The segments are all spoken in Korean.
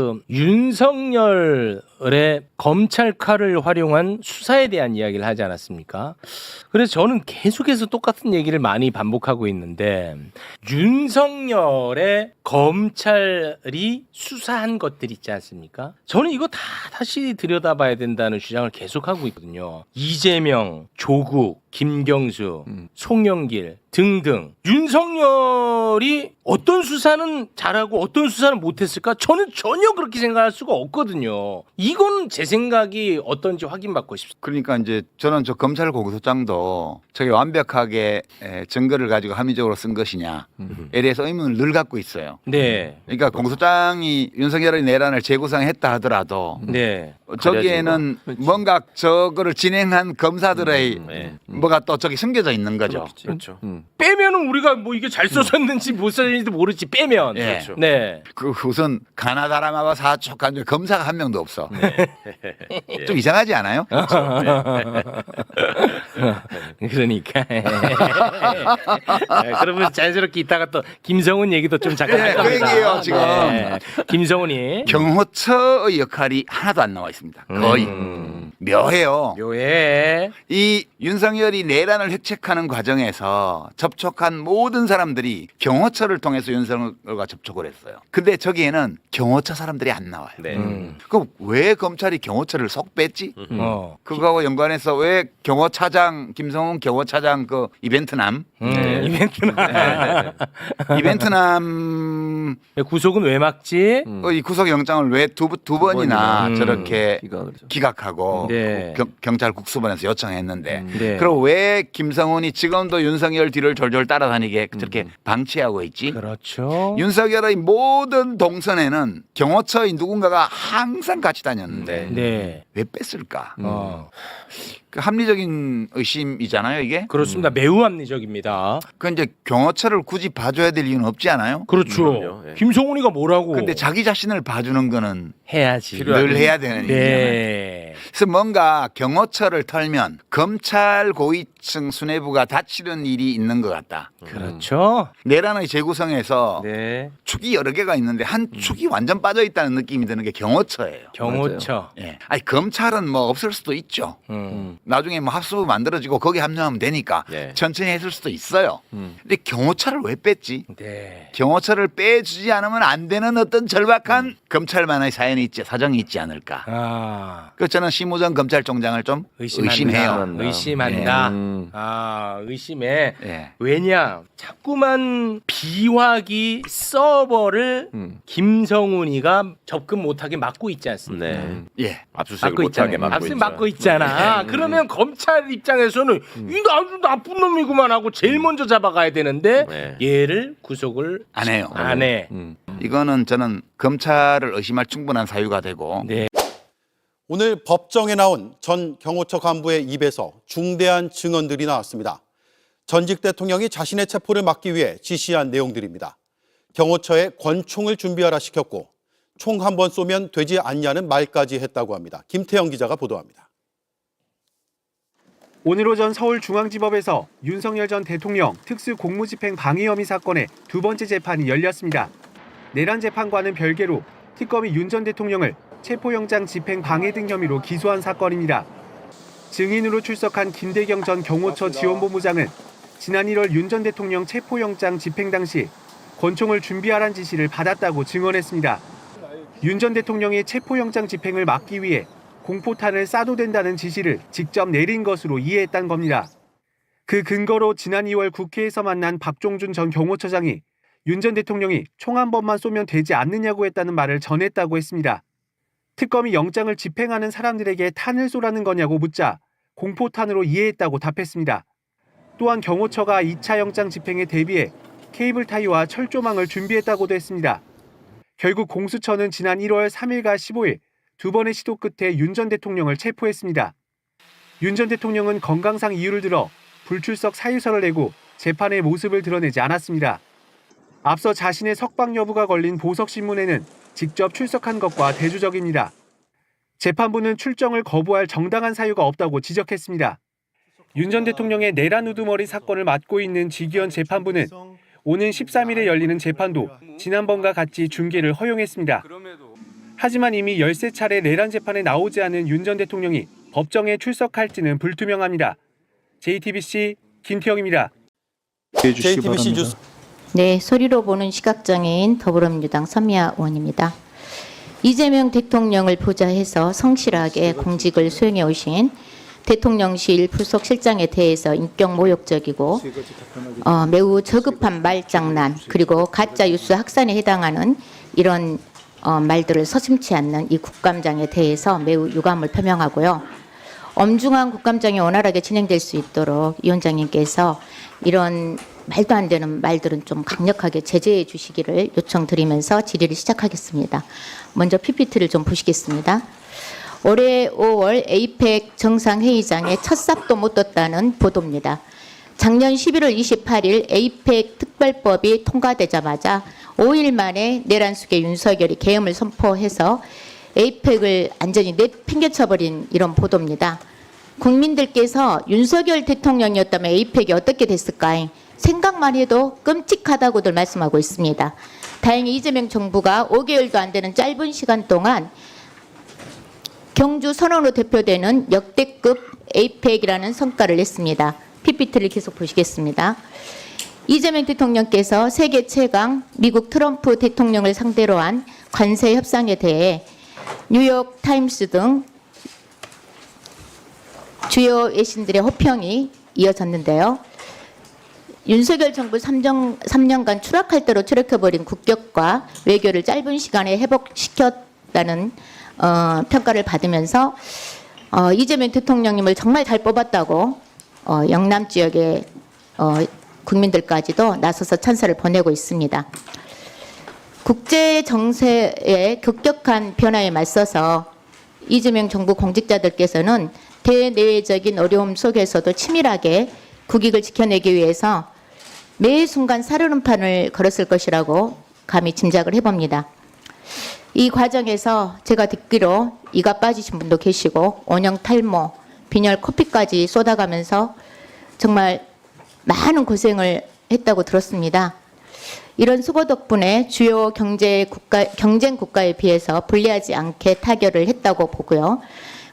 그 윤석열의 검찰 칼을 활용한 수사에 대한 이야기를 하지 않았습니까? 그래서 저는 계속해서 똑같은 얘기를 많이 반복하고 있는데 윤석열의 검찰이 수사한 것들 있지 않습니까? 저는 이거 다 다시 들여다봐야 된다는 주장을 계속하고 있거든요. 이재명, 조국, 김경수, 송영길 등등 윤석열이 어떤 수사는 잘하고 어떤 수사는 못했을까? 저는 전혀 그렇게 생각할 수가 없거든요. 이건 제 생각이 어떤지 확인받고 싶습니다. 그러니까 이제 저는 저 검찰 공소장도 저게 완벽하게 에, 증거를 가지고 합리적으로 쓴 것이냐에 대해서 의문을 늘 갖고 있어요. 네, 그러니까 공소장이 윤석열의 내란을 재구성했다 하더라도 네, 저기에는 뭔가 저거를 진행한 검사들의 네. 뭐가 또 저기 숨겨져 있는 거죠. 그렇죠. 빼면은 우리가 뭐 이게 잘 써졌는지 못 써졌는지도 모르지 빼면. 예. 그렇죠. 네. 그 우선 가나다라마가 사촉한 검사가 한 명도 없어. 예. 좀 이상하지 않아요? 그러니까. 네, 그러면 자연스럽게 이따가 또 김성훈 얘기도 좀 잠깐 네, 할그 겁니다. 얘기예요, 지금. 네. 김성훈이 경호처의 역할이 하나도 안 나와 있습니다. 거의 음. 묘해요. 묘해. 이 윤석열 이 내란을 획책하는 과정에서 접촉한 모든 사람들이 경호처를 통해서 윤석열과 접촉을 했어요. 근데 저기에는 경호처 사람들이 안 나와요. 네. 음. 그럼 왜 검찰이 경호처를 속 뺐지? 어. 그거하고 연관해서 왜 경호차장 김성훈 경호차장 그 이벤트남 음, 네. 이벤트는 이벤트남 구속은 왜 막지? 어, 이 구속 영장을 왜 두 두 번이나 음. 저렇게 했죠. 기각하고 네. 경, 경찰 국수본에서 요청했는데 네. 그럼 왜 김성훈이 지금도 윤석열 뒤를 졸졸 따라다니게 저렇게 방치하고 있지? 그렇죠. 윤석열의 모든 동선에는 경호처의 누군가가 항상 같이 다녔는데 네. 네. 왜 뺐을까? 어. 그 합리적인 의심이잖아요, 이게. 그렇습니다. 매우 합리적입니다. 그 이제 경호처를 굳이 봐줘야 될 이유는 없지 않아요? 그렇죠. 그럼요. 예. 김성훈이가 뭐라고? 근데 자기 자신을 봐주는 거는 해야지. 늘 해야 되는 일이잖아요. 네. 그래서 뭔가 경호처를 털면 검찰 고위층 수뇌부가 다치는 일이 있는 것 같다. 그렇죠. 내란의 재구성에서 네. 축이 여러 개가 있는데 한 축이 완전 빠져 있다는 느낌이 드는 게 경호처예요. 경호처. 예. 아니 검찰은 뭐 없을 수도 있죠. 음. 나중에 뭐 합수부 만들어지고 거기 합류하면 되니까 예. 천천히 했을 수도 있어요. 음. 근데 경호처를 왜 뺐지? 네. 경호처를 빼주지 않으면 안 되는 어떤 절박한 검찰만의 사연이 있지 사정이 있지 않을까. 아. 그래서 저는 심 우정 검찰총장을 좀 의심한다. 의심해요. 의심한다. 음. 아, 의심해. 예. 왜냐? 자꾸만 비화기 서버를 음. 김성훈이가 접근 못하게 막고 있지 않습니까? 네. 예. 압수수색을 막고 못하게 있잖아요. 막고 압수 있죠. 막고 있잖아. 그러면 검찰 입장에서는 이 아주 나쁜 놈이구만 하고 제일 먼저 잡아가야 되는데 네. 얘를 구속을 안 해요. 안 해. 음. 이거는 저는 검찰을 의심할 충분한 사유가 되고 네. 오늘 법정에 나온 전 경호처 간부의 입에서 중대한 증언들이 나왔습니다. 전직 대통령이 자신의 체포를 막기 위해 지시한 내용들입니다. 경호처에 권총을 준비하라 시켰고 총 한 번 쏘면 되지 않냐는 말까지 했다고 합니다. 김태영 기자가 보도합니다. 오늘 오전 서울중앙지법에서 윤석열 전 대통령 특수공무집행 방해 혐의 사건의 두 번째 재판이 열렸습니다. 내란 재판과는 별개로 특검이 윤 전 대통령을 체포영장 집행 방해 등 혐의로 기소한 사건입니다. 증인으로 출석한 김대경 전 경호처 지원본부장은 지난 1월 윤 전 대통령 체포영장 집행 당시 권총을 준비하란 지시를 받았다고 증언했습니다. 윤 전 대통령이 체포영장 집행을 막기 위해 공포탄을 쏴도 된다는 지시를 직접 내린 것으로 이해했단 겁니다. 그 근거로 지난 2월 국회에서 만난 박종준 전 경호처장이 윤 전 대통령이 총 한 번만 쏘면 되지 않느냐고 했다는 말을 전했다고 했습니다. 특검이 영장을 집행하는 사람들에게 탄을 쏘라는 거냐고 묻자 공포탄으로 이해했다고 답했습니다. 또한 경호처가 2차 영장 집행에 대비해 케이블 타이와 철조망을 준비했다고도 했습니다. 결국 공수처는 지난 1월 3일과 15일 두 번의 시도 끝에 윤 전 대통령을 체포했습니다. 윤 전 대통령은 건강상 이유를 들어 불출석 사유서를 내고 재판의 모습을 드러내지 않았습니다. 앞서 자신의 석방 여부가 걸린 보석신문에는 직접 출석한 것과 대조적입니다. 재판부는 출정을 거부할 정당한 사유가 없다고 지적했습니다. 윤 전 대통령의 내란 우두머리 사건을 맡고 있는 지기현 재판부는 오는 13일에 열리는 재판도 지난번과 같이 중계를 허용했습니다. 하지만 이미 13차례 내란 재판에 나오지 않은 윤 전 대통령이 법정에 출석할지는 불투명합니다. JTBC 김태형입니다. JTBC 뉴스 네, 소리로 보는 시각장애인 더불어민주당 서미아 의원입니다. 이재명 대통령을 보좌해서 성실하게 공직을 수행해 오신 대통령실 부속실장에 대해서 인격 모욕적이고 어, 매우 저급한 말장난 그리고 가짜 뉴스 확산에 해당하는 이런 어, 말들을 서슴치 않는 이 국감장에 대해서 매우 유감을 표명하고요. 엄중한 국감장이 원활하게 진행될 수 있도록 위원장님께서 이런 말도 안 되는 말들은 좀 강력하게 제재해 주시기를 요청드리면서 질의를 시작하겠습니다. 먼저 PPT를 좀 보시겠습니다. 올해 5월 에이펙 정상회의장에 첫 삽도 못 떴다는 보도입니다. 작년 11월 28일 에이펙 특별법이 통과되자마자 5일 만에 내란 속에 윤석열이 계엄을 선포해서 에이펙을 완전히 내팽개쳐버린 이런 보도입니다. 국민들께서 윤석열 대통령이었다면 에이펙이 어떻게 됐을까 생각만 해도 끔찍하다고들 말씀하고 있습니다. 다행히 이재명 정부가 5개월도 안 되는 짧은 시간 동안 경주 선언으로 대표되는 역대급 에이펙이라는 성과를 냈습니다. PPT를 계속 보시겠습니다. 이재명 대통령께서 세계 최강 미국 트럼프 대통령을 상대로 한 관세 협상에 대해 뉴욕 타임스 등 주요 외신들의 호평이 이어졌는데요. 윤석열 정부 3정, 3년간 추락할 대로 추락해버린 국격과 외교를 짧은 시간에 회복시켰다는 어, 평가를 받으면서 어, 이재명 대통령님을 정말 잘 뽑았다고 어, 영남 지역의 어, 국민들까지도 나서서 찬사를 보내고 있습니다. 국제 정세의 급격한 변화에 맞서서 이재명 정부 공직자들께서는 대내외적인 어려움 속에서도 치밀하게 국익을 지켜내기 위해서 매 순간 살얼음판을 걸었을 것이라고 감히 짐작을 해봅니다. 이 과정에서 제가 듣기로 이가 빠지신 분도 계시고 원형 탈모, 빈혈 코피까지 쏟아가면서 정말 많은 고생을 했다고 들었습니다. 이런 수고 덕분에 주요 경제 국가 경쟁 국가에 비해서 불리하지 않게 타결을 했다고 보고요.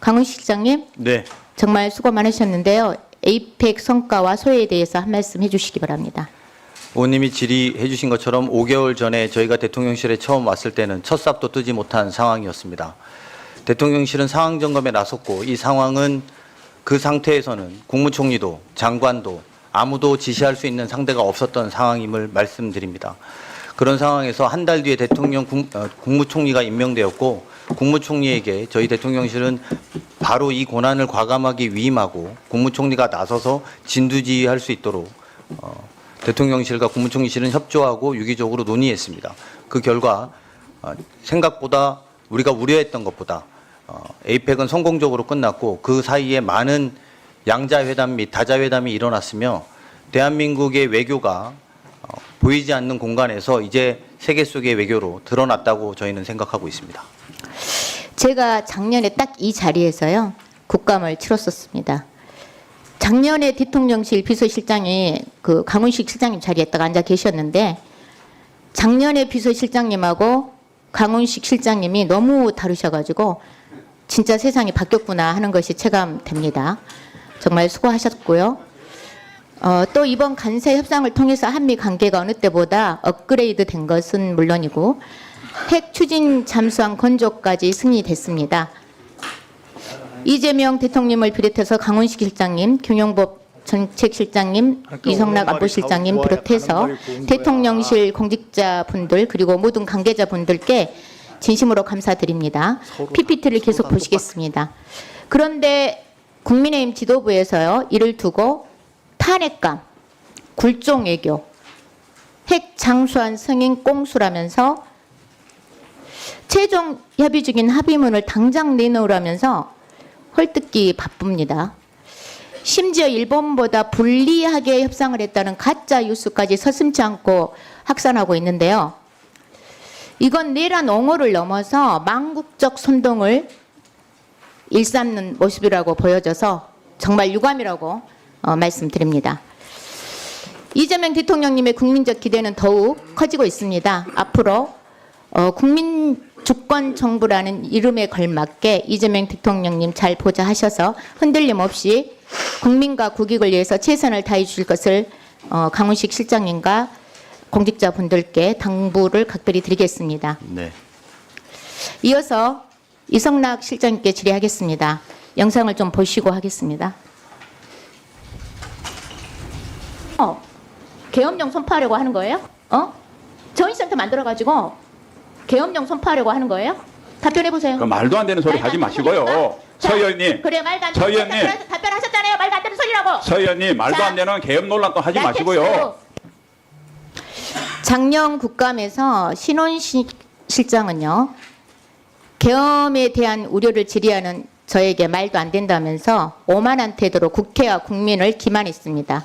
강훈 실장님 네, 정말 수고 많으셨는데요. 에이펙 성과와 소회에 대해서 한 말씀 해주시기 바랍니다. 의원님이 질의해 주신 것처럼 5개월 전에 저희가 대통령실에 처음 왔을 때는 첫 삽도 뜨지 못한 상황이었습니다. 대통령실은 상황 점검에 나섰고 이 상황은 그 상태에서는 국무총리도 장관도 아무도 지시할 수 있는 상대가 없었던 상황임을 말씀드립니다. 그런 상황에서 한 달 뒤에 대통령 국, 어, 국무총리가 임명되었고 국무총리에게 저희 대통령실은 바로 이 고난을 과감하게 위임하고 국무총리가 나서서 진두지휘할 수 있도록 어, 대통령실과 국무총리실은 협조하고 유기적으로 논의했습니다. 그 결과 어, 생각보다 우리가 우려했던 것보다 어, 에이펙은 성공적으로 끝났고 그 사이에 많은 양자회담 및 다자회담이 일어났으며 대한민국의 외교가 어, 보이지 않는 공간에서 이제 세계 속의 외교로 드러났다고 저희는 생각하고 있습니다. 제가 작년에 딱 이 자리에서요 국감을 치렀었습니다. 작년에 대통령실 비서실장이 그 강훈식 실장님 자리에 딱 앉아 계셨는데 작년에 비서실장님하고 강훈식 실장님이 너무 다르셔가지고 진짜 세상이 바뀌었구나 하는 것이 체감됩니다. 정말 수고하셨고요. 어, 또 이번 간세 협상을 통해서 한미 관계가 어느 때보다 업그레이드 된 것은 물론이고 핵 추진 잠수함 건조까지 승리됐습니다. 이재명 대통령을 비롯해서 강훈식 실장님, 김용법 정책실장님, 이성락 안보실장님 비롯해서 대통령실 공직자분들 그리고 모든 관계자분들께 진심으로 감사드립니다. PPT를 계속 보시겠습니다. 그런데 국민의힘 지도부에서요 이를 두고 탄핵감, 굴종 외교, 핵 장수한 승인 꽁수라면서 최종 협의 중인 합의문을 당장 내놓으라면서 헐뜯기 바쁩니다. 심지어 일본보다 불리하게 협상을 했다는 가짜 뉴스까지 서슴지 않고 확산하고 있는데요. 이건 내란 옹호를 넘어서 망국적 선동을 일삼는 모습이라고 보여져서 정말 유감이라고 어, 말씀드립니다. 이재명 대통령님의 국민적 기대는 더욱 커지고 있습니다. 앞으로 어, 국민 주권 정부라는 이름에 걸맞게 이재명 대통령님 잘 보좌 하셔서 흔들림 없이 국민과 국익을 위해서 최선을 다해 주실 것을 어, 강훈식 실장님과 공직자분들께 당부를 각별히 드리겠습니다. 네. 이어서 이성락 실장님께 질의하겠습니다. 영상을 좀 보시고 하겠습니다. 어, 계엄령 선포하려고 하는 거예요? 어? 저인센터 만들어가지고 계엄령 선포하려고 하는 거예요? 답변해 보세요. 그 말도 안 되는 소리 하지 마시고요. 서 의원님, 그래 말도 안서 되는 의원님. 답변- 답변하셨잖아요. 말도 안 되는 소리라고. 서 의원님 말도 자, 안 되는 개업 논란도 하지 마시고요. 작년 국감에서 신원식 실장은요 계엄에 대한 우려를 질의하는 저에게 말도 안 된다면서 오만한 태도로 국회와 국민을 기만했습니다.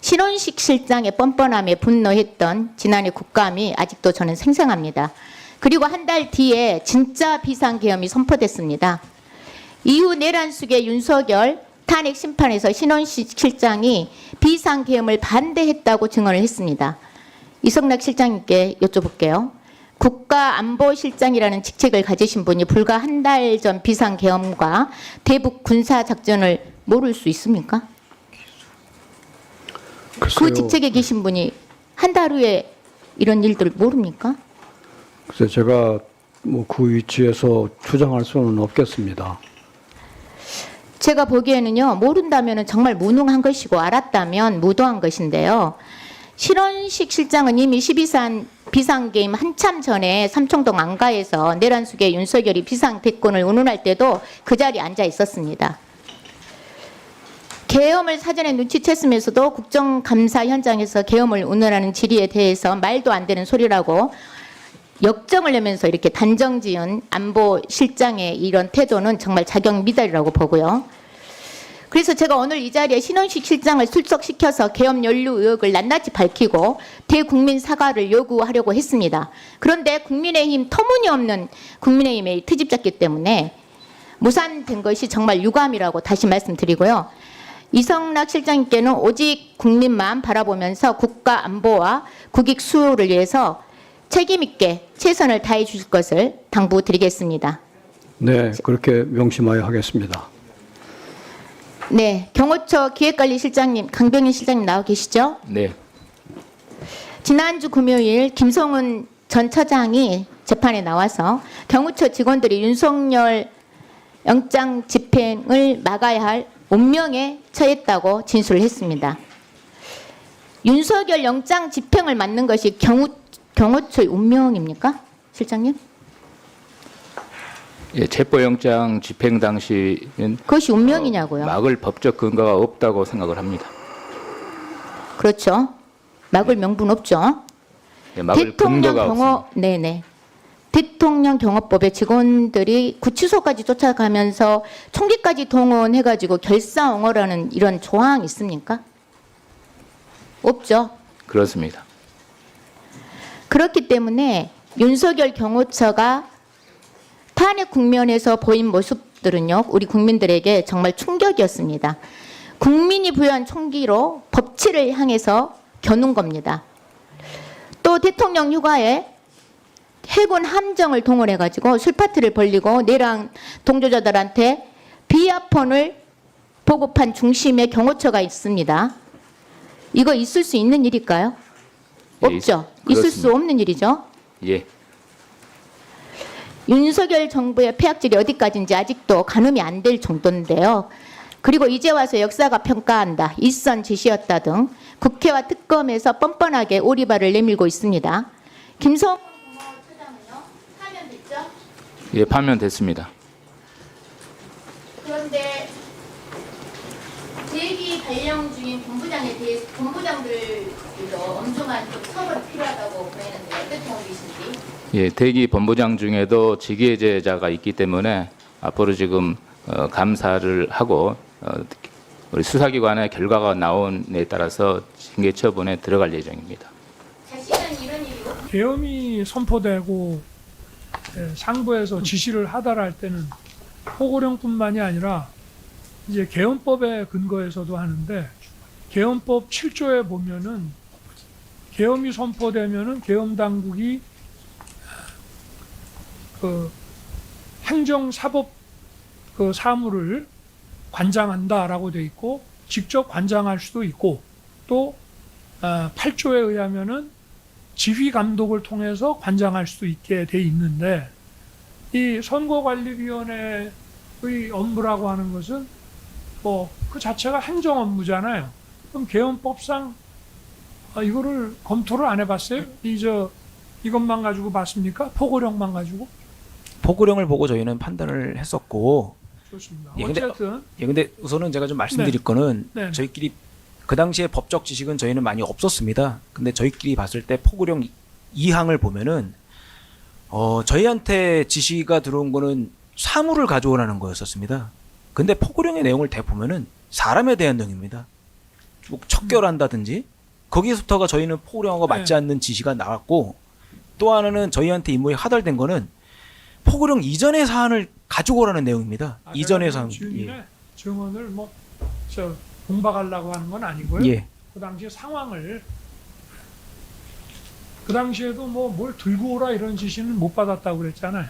신원식 실장의 뻔뻔함에 분노했던 지난해 국감이 아직도 저는 생생합니다. 그리고 한 달 뒤에 진짜 비상계엄이 선포됐습니다. 이후 내란 속의 윤석열 탄핵 심판에서 신원식 실장이 비상계엄을 반대했다고 증언을 했습니다. 이성락 실장님께 여쭤볼게요. 국가안보실장이라는 직책을 가지신 분이 불과 한 달 전 비상계엄과 대북 군사작전을 모를 수 있습니까? 그 글쎄요. 직책에 계신 분이 한 달 후에 이런 일들을 모릅니까? 글쎄 제가 뭐 그 위치에서 주장할 수는 없겠습니다. 제가 보기에는요 모른다면 정말 무능한 것이고 알았다면 무도한 것인데요. 신원식 실장은 이미 12산 비상게임 한참 전에 삼청동 안가에서 내란 속에 윤석열이 비상 대권을 운운할 때도 그 자리에 앉아 있었습니다. 계엄을 사전에 눈치챘으면서도 국정감사 현장에서 계엄을 운운하는 질의에 대해서 말도 안 되는 소리라고 역정을 내면서 이렇게 단정지은 안보실장의 이런 태도는 정말 자격 미달이라고 보고요. 그래서 제가 오늘 이 자리에 신원식 실장을 출석시켜서 계엄 연루 의혹을 낱낱이 밝히고 대국민 사과를 요구하려고 했습니다. 그런데 국민의힘 터무니없는 국민의힘의 트집잡기 때문에 무산된 것이 정말 유감이라고 다시 말씀드리고요. 이성락 실장님께는 오직 국민만 바라보면서 국가 안보와 국익 수호를 위해서 책임 있게 최선을 다해 주실 것을 당부드리겠습니다. 네, 그렇게 명심하여 하겠습니다. 네, 경호처 기획관리실장님 강병희 실장님 나와 계시죠? 네. 지난주 금요일 김성훈 전 처장이 재판에 나와서 경호처 직원들이 윤석열 영장 집행을 막아야 할 운명에 처했다고 진술을 했습니다. 윤석열 영장 집행을 막는 것이 경호, 경호처의 운명입니까? 실장님? 예, 체포영장 집행 당시는 그것이 운명이냐고요? 막을 법적 근거가 없다고 생각을 합니다. 그렇죠. 막을 명분 없죠. 예, 막을 대통령 근거가 경호 없습니다. 네네 대통령 경호법의 직원들이 구치소까지 쫓아가면서 총기까지 동원해가지고 결사옹호라는 이런 조항 있습니까? 없죠. 그렇습니다. 그렇기 때문에 윤석열 경호처가 탄핵 국면에서 보인 모습들은요, 우리 국민들에게 정말 충격이었습니다. 국민이 부여한 총기로 법치를 향해서 겨눈 겁니다. 또 대통령 휴가에 해군 함정을 동원해가지고 술파티를 벌리고 내랑 동조자들한테 비아폰을 보급한 중심에 경호처가 있습니다. 이거 있을 수 있는 일일까요? 예, 없죠. 있- 있을 수 그렇습니다. 없는 일이죠. 예, 윤석열 정부의 폐악질이 어디까지인지 아직도 가늠이 안 될 정도인데요. 그리고 이제 와서 역사가 평가한다, 일선 지시였다 등 국회와 특검에서 뻔뻔하게 오리발을 내밀고 있습니다. 김성 처장은요, 사면됐죠? 예, 파면됐습니다. 그런데 대기 발령 중인 본부장에 대해서 본부장들도 엄중한 좀 처벌이 필요하다고 보이는데 어떻게 보고 계신지? 예, 대기 본부장 중에도 직위해제자가 있기 때문에 앞으로 지금 어, 감사를 하고 어, 우리 수사기관의 결과가 나온에 따라서 징계 처분에 들어갈 예정입니다. 자신은 이런 일이 계엄이 선포되고 예, 상부에서 지시를 하달할 때는 포고령뿐만이 아니라 이제 계엄법에 근거해서도 하는데 계엄법 7조에 보면은 계엄이 선포되면은 계엄 당국이 그 행정 사법 그 사무를 관장한다라고 돼 있고 직접 관장할 수도 있고 또 어, 8조에 의하면은 지휘 감독을 통해서 관장할 수도 있게 돼 있는데 이 선거관리위원회의 업무라고 하는 것은 뭐 그 자체가 행정 업무잖아요. 그럼 개헌법상 아, 이거를 검토를 안 해봤어요? 이 저 이것만 가지고 봤습니까? 포고령만 가지고? 포고령을 보고 저희는 판단을 했었고 좋습니다. 예, 근데- 어쨌든 예 근데 우선은 제가 좀 말씀드릴 거는 네. 저희끼리 그 당시에 법적 지식은 저희는 많이 없었습니다. 근데 저희끼리 봤을 때 포고령 2항을 보면은 어 저희한테 지시가 들어온 거는 사물을 가져오라는 거였었습니다. 근데 포고령의 내용을 대 보면은 사람에 대한 내용입니다. 뭐 척결한다든지 거기서부터가 저희는 포고령하고 맞지 네. 않는 지시가 나왔고 또 하나는 저희한테 임무에 하달된 거는 포고령 이전의 사안을 가지고 오라는 내용입니다. 아, 이전의 사안. 주인의 증언을 뭐저 공박하려고 하는 건 아니고요. 예. 예. 그 당시 상황을 그 당시에도 뭐 뭘 들고 오라 이런 지시는 못 받았다고 그랬잖아요.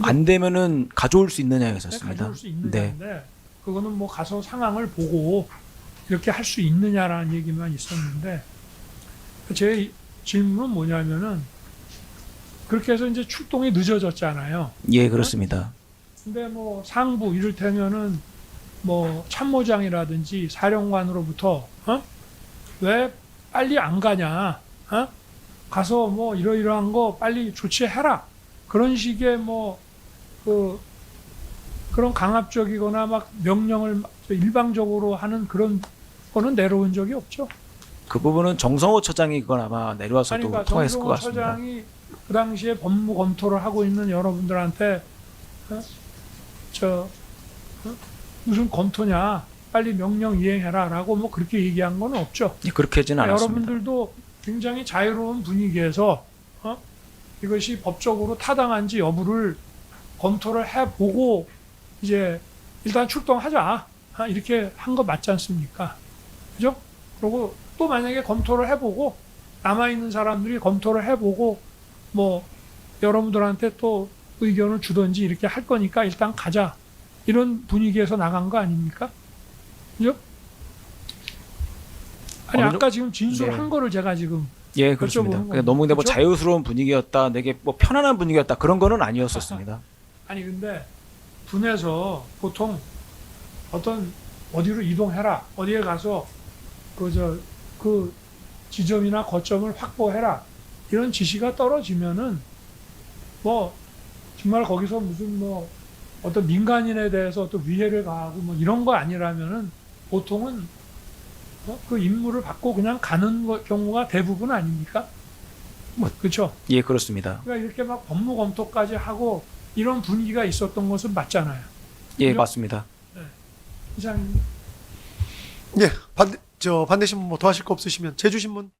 안 되면은 가져올 수 네, 있느냐였었습니다. 가져올 수 네. 있느냐인데 그거는 뭐 가서 상황을 보고 이렇게 할 수 있느냐라는 얘기만 있었는데 제 질문은 뭐냐면은 그렇게 해서 이제 출동이 늦어졌잖아요. 예, 그렇습니다. 근데 뭐 상부 이를테면은 뭐 참모장이라든지 사령관으로부터 어? 왜 빨리 안 가냐? 어? 가서 뭐 이러이러한 거 빨리 조치해라. 그런 식의 뭐 그 그런 강압적이거나 막 명령을 막 일방적으로 하는 그런 거는 내려온 적이 없죠. 그 부분은 정성호 처장이 그건 아마 내려와서 아니 또 그러니까 통화했을 것 정성호 같습니다. 처장이 그 당시에 법무 검토를 하고 있는 여러분들한테 어? 저 어? 무슨 검토냐 빨리 명령 이행해라라고 뭐 그렇게 얘기한 건 없죠. 예, 그렇게 하지는 않았습니다. 여러분들도 굉장히 자유로운 분위기에서 어? 이것이 법적으로 타당한지 여부를 검토를 해보고 이제 일단 출동하자 아, 이렇게 한 거 맞지 않습니까? 그죠? 그리고 또 만약에 검토를 해보고 남아 있는 사람들이 검토를 해보고 뭐 여러분들한테 또 의견을 주든지 이렇게 할 거니까 일단 가자 이런 분위기에서 나간 거 아닙니까? 그죠? 아니 정- 아까 지금 진술한 네. 거를 제가 지금 예, 그렇습니다. 그러니까 너무 근데 뭐 거죠? 자유스러운 분위기였다, 되게 뭐 편안한 분위기였다 그런 거는 아니었었습니다. 아 니 근데 분에서 보통 어떤 어디로 이동해라 어디에 가서 그저그 지점이나 거점을 확보해라 이런 지시가 떨어지면은 뭐 정말 거기서 무슨 뭐 어떤 민간인에 대해서 어떤 위해를 가하고 뭐 이런 거 아니라면은 보통은 어? 그 임무를 받고 그냥 가는 거- 경우가 대부분 아닙니까? 뭐- 그렇죠. 예, 그렇습니다. 그러니까 이렇게 막 법무 검토까지 하고 이런 분위기가 있었던 것은 맞잖아요. 예, 그죠? 맞습니다. 이상 예, 반대 저 반대 신문 뭐 더 하실 거 없으시면 제주 신문